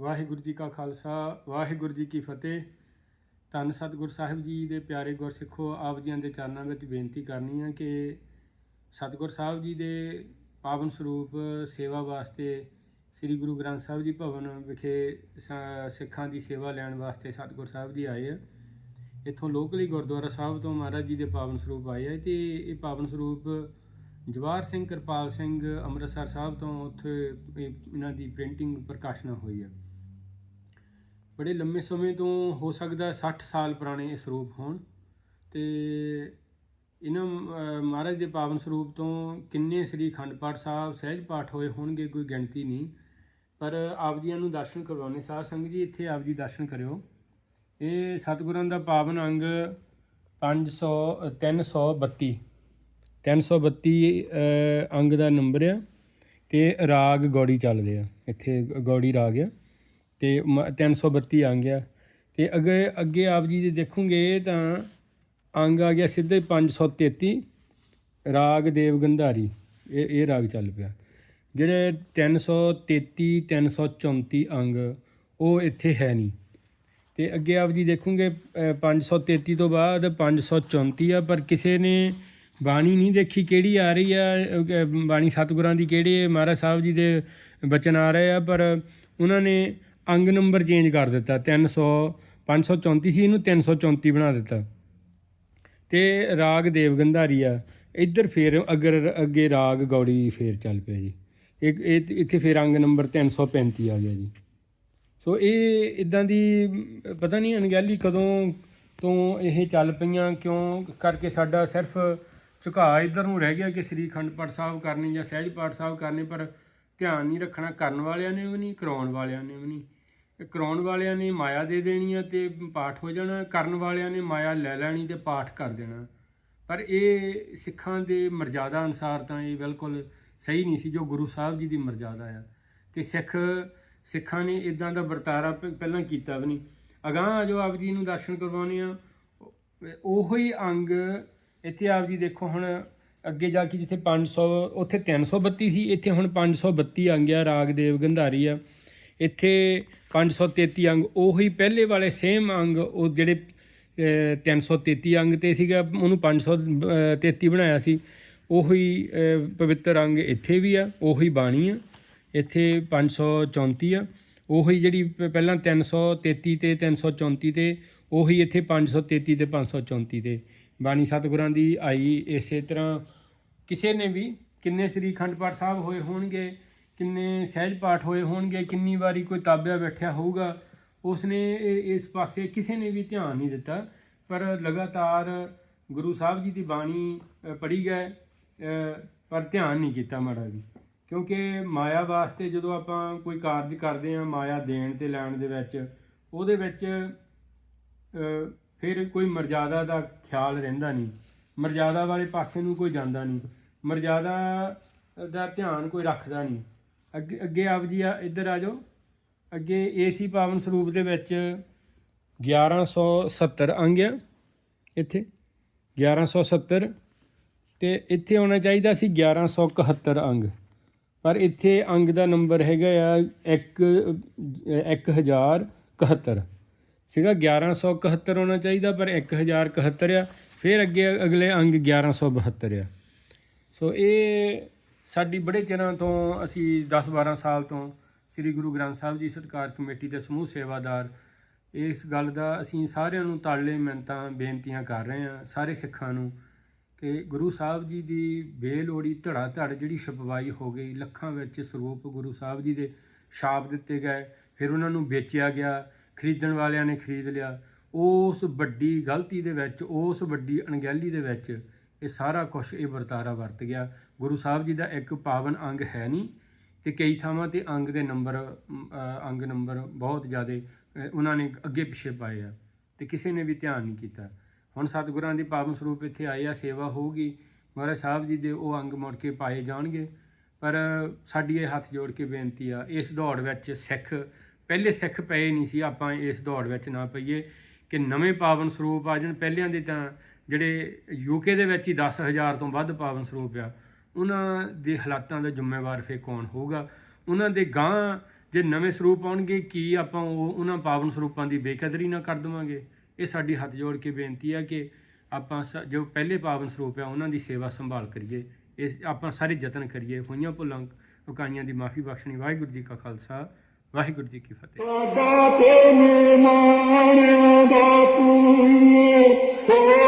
ਵਾਹਿਗੁਰੂ ਜੀ ਕਾ ਖਾਲਸਾ, ਵਾਹਿਗੁਰੂ ਜੀ ਕੀ ਫਤਿਹ। ਧੰਨ ਸਤਿਗੁਰ ਸਾਹਿਬ ਜੀ ਦੇ ਪਿਆਰੇ ਗੁਰਸਿੱਖੋ, ਆਪ ਜੀਆਂ ਦੇ ਚਰਨਾਂ ਵਿੱਚ ਬੇਨਤੀ ਕਰਨੀ ਹੈ ਕਿ ਸਤਿਗੁਰ ਸਾਹਿਬ ਜੀ ਦੇ ਪਾਵਨ ਸਰੂਪ ਸੇਵਾ ਵਾਸਤੇ ਸ੍ਰੀ ਗੁਰੂ ਗ੍ਰੰਥ ਸਾਹਿਬ ਜੀ ਭਵਨ ਵਿਖੇ ਸ- ਸਿੱਖਾਂ ਦੀ ਸੇਵਾ ਲੈਣ ਵਾਸਤੇ ਸਤਿਗੁਰ ਸਾਹਿਬ ਜੀ ਆਏ ਆ। ਇੱਥੋਂ ਲੋਕਲੀ ਗੁਰਦੁਆਰਾ ਸਾਹਿਬ ਤੋਂ ਮਹਾਰਾਜ ਜੀ ਦੇ ਪਾਵਨ ਸਰੂਪ ਆਏ ਆ। ਤੇ ਇਹ ਪਾਵਨ ਸਰੂਪ ਜਵਾਰ ਸਿੰਘ ਕਿਰਪਾਲ ਸਿੰਘ ਅੰਮ੍ਰਿਤਸਰ ਸਾਹਿਬ ਤੋਂ ਉੱਥੇ ਇਹਨਾਂ ਦੀ ਪ੍ਰਿੰਟਿੰਗ ਪ੍ਰਕਾਸ਼ਨਾ ਹੋਈ ਆ। ਬੜੇ ਲੰਮੇ ਸਮੇਂ ਤੋਂ ਹੋ ਸਕਦਾ 60 ਸਾਲ ਪੁਰਾਣੇ ਇਹ ਸਰੂਪ ਹੋਣ। ਤੇ ਇਹਨਾਂ ਮਹਾਰਾਜ ਦੇ ਪਾਵਨ ਸਰੂਪ ਤੋਂ ਕਿੰਨੇ ਸ੍ਰੀ ਅਖੰਡ ਪਾਠ ਸਾਹਿਬ ਸਹਿਜ ਪਾਠ ਹੋਏ ਹੋਣਗੇ ਕੋਈ ਗਿਣਤੀ ਨਹੀਂ। ਪਰ ਆਪ ਜੀਆਂ ਨੂੰ ਦਰਸ਼ਨ ਕਰਵਾਉਣੇ ਸਾਧ ਸੰਗਤ ਜੀ ਇੱਥੇ ਆਪ ਜੀ ਦਰਸ਼ਨ ਕਰਿਓ। ਇਹ ਸਤਿਗੁਰਾਂ ਦਾ ਪਾਵਨ ਅੰਗ 500 ਅ, 332 332 ਅ, ਅੰਗ ਦਾ ਨੰਬਰ ਆ ਤੇ ਰਾਗ ਗੌੜੀ ਚੱਲਦੇ ਆ। ਇੱਥੇ ਗੌੜੀ ਰਾਗ ਆ। ਤੇ ਮ- 332 ਅੰਗ ਆ ਤੇ ਅੱਗੇ ਅੱਗੇ ਆਪ ਜੀ ਜੇ ਦੇਖੋਗੇ ਤਾਂ ਅੰਗ ਆ ਗਿਆ ਸਿੱਧੇ 533 ਰਾਗ ਦੇਵ ਗੰਧਾਰੀ ਇਹ ਇਹ ਰਾਗ ਚੱਲ ਪਿਆ। ਜਿਹੜੇ 333 334 ਅੰਗ ਉਹ ਇੱਥੇ ਹੈ ਨਹੀਂ। ਤੇ ਅੱਗੇ ਆਪ ਜੀ ਦੇਖੋਗੇ ਅ, 533 ਤੋਂ ਬਾਅਦ 534 ਆ ਪਰ ਕਿਸੇ ਨੇ ਬਾਣੀ ਨਹੀਂ ਦੇਖੀ ਕਿਹੜੀ ਆ ਰਹੀ ਆ ਬਾਣੀ ਸਤਿਗੁਰਾਂ ਦੀ ਕਿਹੜੇ ਮਹਾਰਾਜ ਸਾਹਿਬ ਜੀ ਦੇ ਬਚਨ ਆ ਰਹੇ ਆ ਪਰ ਉਹਨਾਂ ਨੇ ਅੰਗ ਨੰਬਰ ਚੇਂਜ ਕਰ ਦਿੱਤਾ। 300 534 ਸੀ ਇਹਨੂੰ 334 ਬਣਾ ਦਿੱਤਾ। ਤੇ ਰਾਗ ਦੇਵਗੰਧਾਰੀ ਆ। ਇੱਧਰ ਫੇਰ ਅਗਰ ਅੱਗੇ ਰਾਗ ਗੌੜੀ ਫੇਰ ਚੱਲ ਪਿਆ ਜੀ। ਇੱਕ ਇਹ ਇੱਥੇ ਫੇਰ ਅੰਗ ਨੰਬਰ 335 ਆ ਗਿਆ ਜੀ। ਸੋ ਇਹ ਇਦਾਂ ਦੀ, ਪਤਾ ਨਹੀਂ ਅਣਗਹਿਲੀ ਕਦੋਂ ਤੋਂ ਇਹ ਚੱਲ ਪਈਆਂ, ਕਿਉਂ ਕਰਕੇ ਸਾਡਾ ਸਿਰਫ ਝੁਕਾਅ ਇਧਰ ਨੂੰ ਰਹਿ ਗਿਆ ਕਿ ਸ੍ਰੀ ਅਖੰਡ ਪਾਠ ਸਾਹਿਬ ਕਰਨੀ ਜਾਂ ਸਹਿਜ ਪਾਠ ਸਾਹਿਬ ਕਰਨੇ, ਪਰ ਧਿਆਨ ਨਹੀਂ ਰੱਖਣਾ ਕਰਨ ਵਾਲਿਆਂ ਨੇ ਵੀ ਨਹੀਂ, ਕਰਾਉਣ ਵਾਲਿਆਂ ਨੇ ਵੀ ਨਹੀਂ। ਕਰਾਉਣ ਵਾਲਿਆਂ ਨੇ ਮਾਇਆ ਦੇ ਦੇਣੀ ਆ ਤੇ ਪਾਠ ਹੋ ਜਾਣਾ, ਕਰਨ ਵਾਲਿਆਂ ਨੇ ਮਾਇਆ ਲੈ ਲੈਣੀ ਤੇ ਪਾਠ ਕਰ ਦੇਣਾ। ਪਰ ਇਹ ਸਿੱਖਾਂ ਦੇ ਮਰਜ਼ਾਦਾ ਅਨੁਸਾਰ ਤਾਂ ਇਹ ਬਿਲਕੁਲ ਸਹੀ ਨਹੀਂ ਸੀ ਜੋ ਗੁਰੂ ਸਾਹਿਬ ਜੀ ਦੀ ਮਰਜ਼ਾਦਾ ਆ। ਤੇ ਸਿੱਖ, ਸਿੱਖਾਂ ਨੇ ਇਦਾਂ ਦਾ ਵਰਤਾਰਾ ਪਹਿਲਾਂ ਕੀਤਾ ਵੀ ਨਹੀਂ। ਅਗਾਂਹ ਜੋ ਆਪ ਜੀ ਨੂੰ ਦਰਸ਼ਨ ਕਰਵਾਉਣੇ ਆ, ਉਹੋ ਹੀ ਅੰਗ ਇੱਥੇ ਆਪ ਜੀ ਦੇਖੋ ਹੁਣ ਅੱਗੇ ਜਾ ਕੇ ਜਿੱਥੇ 500 ਉੱਥੇ 332 ਸੀ ਇੱਥੇ ਹੁਣ 532 ਅੰਗ ਆ ਰਾਗ ਦੇਵ ਗੰਧਾਰੀ ਆ। ਇੱਥੇ 533 ਅੰਗ ਉਹੀ ਪਹਿਲੇ ਵਾਲੇ ਸੇਮ ਅੰਗ ਉਹ ਜਿਹੜੇ ਅਹ, 333 ਅੰਗ ਤੇ ਸੀਗਾ ਉਹਨੂੰ 533 ਬਣਾਇਆ ਸੀ। ਉਹੀ ਪਵਿੱਤਰ ਅੰਗ ਇੱਥੇ ਵੀ ਆ ਉਹੀ ਬਾਣੀ ਆ ਇੱਥੇ 534 ਆ। ਉਹੀ ਜਿਹੜੀ ਪ- ਪਹਿਲਾਂ 333 ਤੇ 334 ਤੇ ਉਹੀ ਇੱਥੇ 533 ਤੇ 534 ਤੇ। ਬਾਣੀ ਸਤਿਗੁਰਾਂ ਦੀ ਆਈ ਇਸੇ ਤਰ੍ਹਾਂ। ਕਿਸੇ ਨੇ ਵੀ ਕਿੰਨੇ ਸ੍ਰੀ ਅਖੰਡ ਪਾਠ ਸਾਹਿਬ ਹੋਏ ਹੋਣਗੇ ਕਿੰਨੇ ਸਹਿਜ ਪਾਠ ਹੋਏ ਹੋਣਗੇ, ਕਿੰਨੀ ਵਾਰੀ ਕੋਈ ਤਾਬਿਆ ਬੈਠਿਆ ਹੋਊਗਾ, ਉਸਨੇ ਇਹ- ਇਸ ਪਾਸੇ ਕਿਸੇ ਨੇ ਵੀ ਧਿਆਨ ਨਹੀਂ ਦਿੱਤਾ। ਪਰ ਲਗਾਤਾਰ ਗੁਰੂ ਸਾਹਿਬ ਜੀ ਦੀ ਬਾਣੀ ਪੜ੍ਹੀ ਗਏ ਪਰ ਧਿਆਨ ਨਹੀਂ ਕੀਤਾ ਮਾੜਾ ਵੀ ਕਿਉਂਕਿ ਮਾਇਆ ਵਾਸਤੇ ਜਦੋਂ ਆਪਾਂ ਕੋਈ ਕਾਰਜ ਕਰਦੇ ਆ ਮਾਇਆ ਦੇਣ ਤੇ ਲੈਣ ਦੇ ਵਿੱਚ, ਉਹਦੇ ਵਿੱਚ ਫਿਰ ਕੋਈ ਮਰਜ਼ਾਦਾ ਦਾ ਖਿਆਲ ਰਹਿੰਦਾ ਨਹੀਂ। ਮਰਜ਼ਾਦਾ ਵਾਲੇ ਪਾਸੇ ਨੂੰ ਕੋਈ ਜਾਂਦਾ ਨਹੀਂ। ਮਰਜ਼ਾਦਾ ਦਾ ਧਿਆਨ ਕੋਈ ਰੱਖਦਾ ਨਹੀਂ। ਅੱਗੇ ਅੱਗੇ ਆਪ ਜੀ ਆ, ਇੱਧਰ ਆ ਜਾਓ। ਅੱਗੇ ਏਸੀ ਪਾਵਨ ਸਰੂਪ ਦੇ ਵਿੱਚ 1170 ਅੰਗ ਆ ਇੱਥੇ। 1170 ਤੇ ਇੱਥੇ ਹੋਣਾ ਚਾਹੀਦਾ ਸੀ 1171 ਅੰਗ। ਪਰ ਇੱਥੇ ਅੰਗ ਦਾ ਨੰਬਰ ਹੈਗਾ ਆ 1 1071 ਸੀਗਾ 1171 ਹੋਣਾ ਚਾਹੀਦਾ, ਪਰ 1071 ਆ। ਫਿਰ ਅੱਗੇ ਅਗਲੇ ਅੰਗ 1172 ਆ। ਸੋ ਇਹ ਸਾਡੀ ਬੜੇ ਚਿਰਾਂ ਤੋਂ ਅਸੀਂ 10 12 ਸਾਲ ਤੋਂ ਸ੍ਰੀ ਗੁਰੂ ਗ੍ਰੰਥ ਸਾਹਿਬ ਜੀ ਸਤਕਾਰ ਕਮੇਟੀ ਦੇ ਸਮੂਹ ਸੇਵਾਦਾਰ, ਇਸ ਗੱਲ ਦਾ ਅਸੀਂ ਸਾਰਿਆਂ ਨੂੰ ਤਾਲੇ ਮਿੰਤਾਂ ਬੇਨਤੀਆਂ ਕਰ ਰਹੇ ਹਾਂ ਸਾਰੇ ਸਿੱਖਾਂ ਨੂੰ ਕਿ ਗੁਰੂ ਸਾਹਿਬ ਜੀ ਦੀ ਬੇਲੋੜੀ ਧੜਾ ਧੜ ਜਿਹੜੀ ਛਪਵਾਈ ਹੋ ਗਈ, ਲੱਖਾਂ ਵਿੱਚ ਸਰੂਪ ਗੁਰੂ ਸਾਹਿਬ ਜੀ ਦੇ ਛਾਪ ਦਿੱਤੇ ਗਏ, ਫਿਰ ਉਹਨਾਂ ਨੂੰ ਵੇਚਿਆ ਗਿਆ, ਖਰੀਦਣ ਵਾਲਿਆਂ ਨੇ ਖਰੀਦ ਲਿਆ, ਉਸ ਵੱਡੀ ਗਲਤੀ ਦੇ ਵਿੱਚ, ਉਸ ਵੱਡੀ ਅਣਗਹਿਲੀ ਦੇ ਵਿੱਚ ਇਹ ਸਾਰਾ ਕੁਝ ਇਹ ਵਰਤਾਰਾ ਵਰਤ ਗਿਆ। ਗੁਰੂ ਸਾਹਿਬ ਜੀ ਦਾ ਇੱਕ ਪਾਵਨ ਅੰਗ ਹੈ ਨਹੀਂ ਤੇ ਕਈ ਥਾਵਾਂ ਤੇ ਅੰਗ ਦੇ ਨੰਬਰ ਅੰਗ ਨੰਬਰ ਬਹੁਤ ਜ਼ਿਆਦੇ ਉਹਨਾਂ ਨੇ ਅੱਗੇ ਪਿੱਛੇ ਪਾਏ ਆ ਤੇ ਕਿਸੇ ਨੇ ਵੀ ਧਿਆਨ ਨਹੀਂ ਕੀਤਾ। ਹੁਣ ਸਤਿਗੁਰਾਂ ਦੀ ਪਾਵਨ ਸਰੂਪ ਇੱਥੇ ਆਏ ਆ, ਸੇਵਾ ਹੋਊਗੀ। ਮਹਾਰਾਜ ਸਾਹਿਬ ਜੀ ਦੇ ਉਹ ਅੰਗ ਮੁੜ ਕੇ ਪਾਏ ਜਾਣਗੇ। ਪਰ ਸਾਡੀ ਇਹ ਹੱਥ ਜੋੜ ਕੇ ਬੇਨਤੀ ਆ, ਇਸ ਦੌੜ ਵਿੱਚ ਸਿੱਖ, ਪਹਿਲੇ ਸਿੱਖ ਪਏ ਨਹੀਂ ਸੀ, ਆਪਾਂ ਇਸ ਦੌੜ ਵਿੱਚ ਨਾ ਪਈਏ ਕਿ ਨਵੇਂ ਪਾਵਨ ਸਰੂਪ ਆ ਜਾਣ। ਪਹਿਲਿਆਂ ਦੇ ਤਾਂ ਜਿਹੜੇ ਯੂਕੇ ਦੇ ਵਿੱਚ ਹੀ 10000 ਤੋਂ ਵੱਧ ਪਾਵਨ ਸਰੂਪ ਆ, ਉਹਨਾਂ ਦੇ ਹਾਲਾਤਾਂ ਦਾ ਜ਼ਿੰਮੇਵਾਰ ਫੇ ਕੌਣ ਹੋਊਗਾ? ਉਹਨਾਂ ਦੇ ਗਾਂ ਜੇ ਨਵੇਂ ਸਰੂਪ ਆਉਣਗੇ, ਕੀ ਆਪਾਂ ਉਹ ਉਹਨਾਂ ਪਾਵਨ ਸਰੂਪਾਂ ਦੀ ਬੇਕਦਰੀ ਨਾ ਕਰ ਦੇਵਾਂਗੇ? ਇਹ ਸਾਡੀ ਹੱਥ ਜੋੜ ਕੇ ਬੇਨਤੀ ਹੈ ਕਿ ਆਪਾਂ ਸ- ਜੋ ਪਹਿਲੇ ਪਾਵਨ ਸਰੂਪ ਆ, ਉਹਨਾਂ ਦੀ ਸੇਵਾ ਸੰਭਾਲ ਕਰੀਏ। ਇਸ, ਆਪਾਂ ਸਾਰੇ ਯਤਨ ਕਰੀਏ, ਹੋਈਆਂ ਭੁੱਲਾਂ ਉਕਾਈਆਂ ਦੀ ਮਾਫੀ ਬਖਸ਼ਣੀ। ਵਾਹਿਗੁਰੂ ਜੀ ਕਾ ਖਾਲਸਾ, ਵਾਹਿਗੁਰੂ ਜੀ ਕੀ ਫਤਿਹ। ਸਾਡਾ ਤੇ ਨਿਮਾਣਿਆਂ ਦਾ ਪੁੰਨ